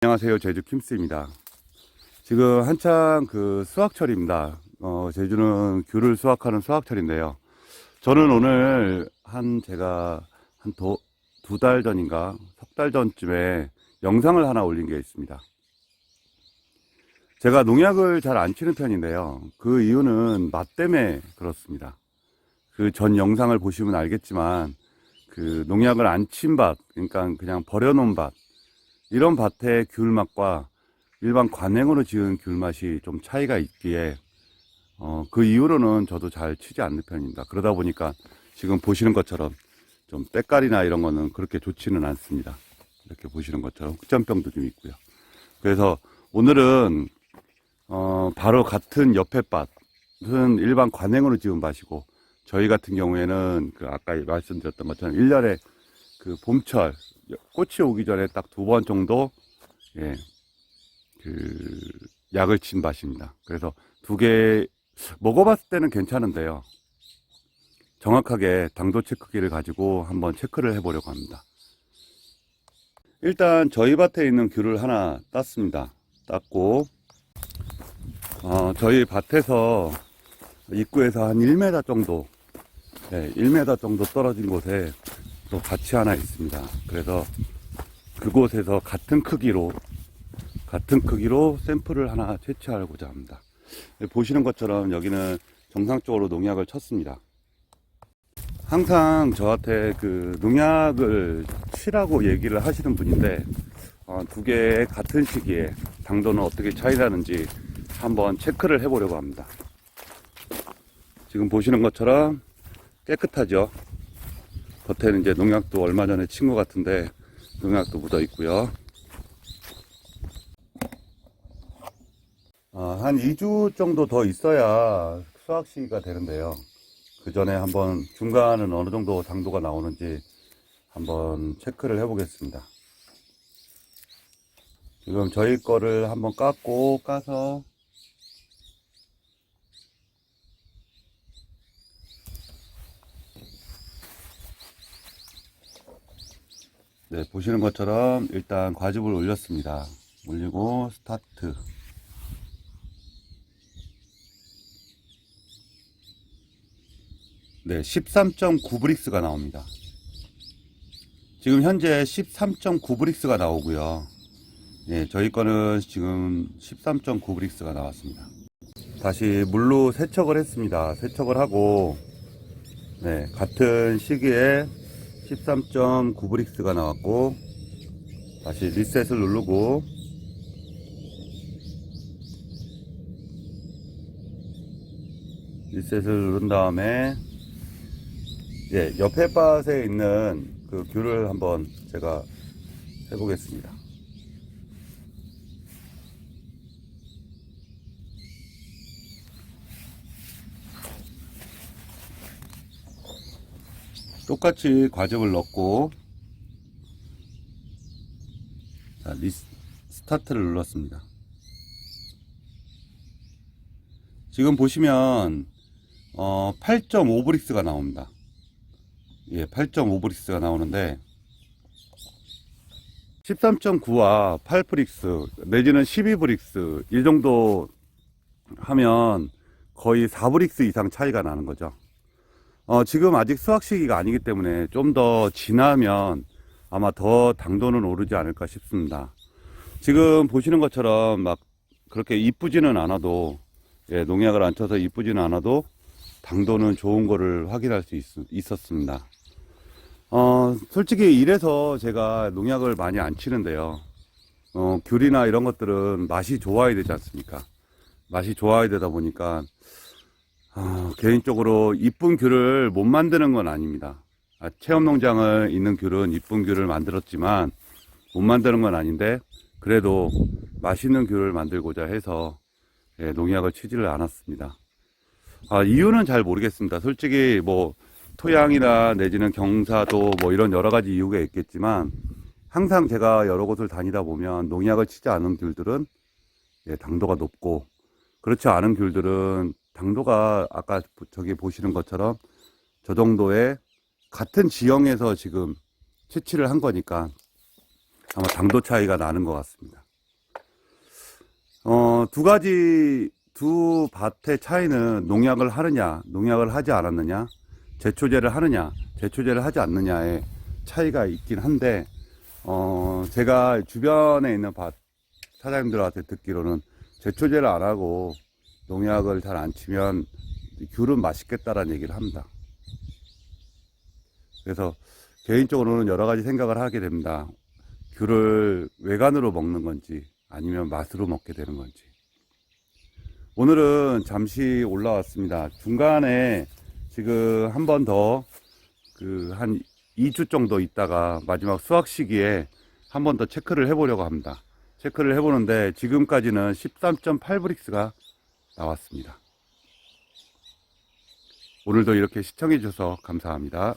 안녕하세요. 제주 킴스입니다. 지금 한창 그 수확철입니다. 어, 제주는 귤을 수확하는 수확철인데요. 저는 오늘 한 제가 한 두 달 전인가 석 달 전쯤에 영상을 하나 올린 게 있습니다. 제가 농약을 잘 안 치는 편인데요. 그 이유는 맛 때문에 그렇습니다. 그 전 영상을 보시면 알겠지만 그 농약을 안 친 밭, 그러니까 그냥 버려놓은 밭, 이런 밭의 귤 맛과 일반 관행으로 지은 귤 맛이 좀 차이가 있기에 어, 그 이후로는 저도 잘 치지 않는 편입니다. 그러다 보니까 지금 보시는 것처럼 좀 때깔이나 이런 거는 그렇게 좋지는 않습니다. 이렇게 보시는 것처럼 흑점병도 좀 있고요. 그래서 오늘은 어, 바로 같은 옆에 밭은 일반 관행으로 지은 밭이고 저희 같은 경우에는 그 아까 말씀드렸던 것처럼 1년에 그 봄철 꽃이 오기 전에 딱 두 번 정도 예, 그 약을 친 밭입니다. 그래서 두 개 먹어봤을 때는 괜찮은데요. 정확하게 당도 체 크기를 가지고 한번 체크를 해보려고 합니다. 일단 저희 밭에 있는 귤을 하나 땄습니다. 땄고 어, 저희 밭에서 입구에서 한 1m 정도 네, 1m 정도 떨어진 곳에 또 밭이 하나 있습니다. 그래서 그곳에서 같은 크기로 같은 크기로 샘플을 하나 채취하고자 합니다. 보시는 것처럼 여기는 정상적으로 농약을 쳤습니다. 항상 저한테 그 농약을 치라고 얘기를 하시는 분인데 어, 두개 같은 시기에 당도는 어떻게 차이 나는지 한번 체크를 해보려고 합니다. 지금 보시는 것처럼 깨끗하죠. 겉에는 이제 농약도 얼마 전에 친것 같은데 농약도 묻어 있고요. 아, 한 2주 정도 더 있어야 수확 시기가 되는데요. 그 전에 한번 중간은 어느 정도 당도가 나오는지 한번 체크를 해보겠습니다. 지금 저희 거를 한번 깎고 까서 네, 보시는 것처럼 일단 과즙을 올렸습니다. 올리고 스타트. 네, 13.9 브릭스가 나옵니다. 지금 현재 13.9 브릭스가 나오고요. 네, 저희 거는 지금 13.9 브릭스가 나왔습니다. 다시 물로 세척을 했습니다. 세척을 하고 네, 같은 시기에 13.9브릭스가 나왔고 다시 리셋을 누르고 리셋을 누른 다음에 예, 옆에 밭에 있는 그 귤을 한번 제가 해보겠습니다. 똑같이 과즙을 넣고 자, 리스, 스타트를 눌렀습니다. 지금 보시면 어, 8.5 브릭스가 나옵니다. 예, 8.5 브릭스가 나오는데 13.9와 8 브릭스 내지는 12 브릭스 이 정도 하면 거의 4 브릭스 이상 차이가 나는 거죠. 어, 지금 아직 수확 시기가 아니기 때문에 좀 더 지나면 아마 더 당도는 오르지 않을까 싶습니다. 지금 보시는 것처럼 막 그렇게 이쁘지는 않아도 예, 농약을 안 쳐서 이쁘지는 않아도 당도는 좋은 거를 확인할 수 있, 었습니다 어, 솔직히 이래서 제가 농약을 많이 안 치는데요. 어, 귤이나 이런 것들은 맛이 좋아야 되지 않습니까? 맛이 좋아야 되다 보니까 아, 개인적으로 이쁜 귤을 못 만드는 건 아닙니다. 아, 체험 농장을 있는 귤은 이쁜 귤을 만들었지만 못 만드는 건 아닌데 그래도 맛있는 귤을 만들고자 해서 예, 농약을 치지를 않았습니다. 아, 이유는 잘 모르겠습니다. 솔직히 뭐 토양이나 내지는 경사도 뭐 이런 여러 가지 이유가 있겠지만 항상 제가 여러 곳을 다니다 보면 농약을 치지 않은 귤들은 예, 당도가 높고 그렇지 않은 귤들은 당도가 아까 저기 보시는 것처럼 저 정도의 같은 지형에서 지금 채취를 한 거니까 아마 당도 차이가 나는 것 같습니다. 어, 두 가지, 두 밭의 차이는 농약을 하느냐, 농약을 하지 않았느냐, 제초제를 하느냐, 제초제를 하지 않느냐의 차이가 있긴 한데, 어, 제가 주변에 있는 밭 사장님들한테 듣기로는 제초제를 안 하고 농약을 잘 안 치면 귤은 맛있겠다라는 얘기를 합니다. 그래서 개인적으로는 여러 가지 생각을 하게 됩니다. 귤을 외관으로 먹는 건지 아니면 맛으로 먹게 되는 건지. 오늘은 잠시 올라왔습니다. 중간에 지금 한 번 더 그 한 2주 정도 있다가 마지막 수확 시기에 한 번 더 체크를 해보려고 합니다. 체크를 해보는데 지금까지는 13.8 브릭스가 나왔습니다. 오늘도 이렇게 시청해 주셔서 감사합니다.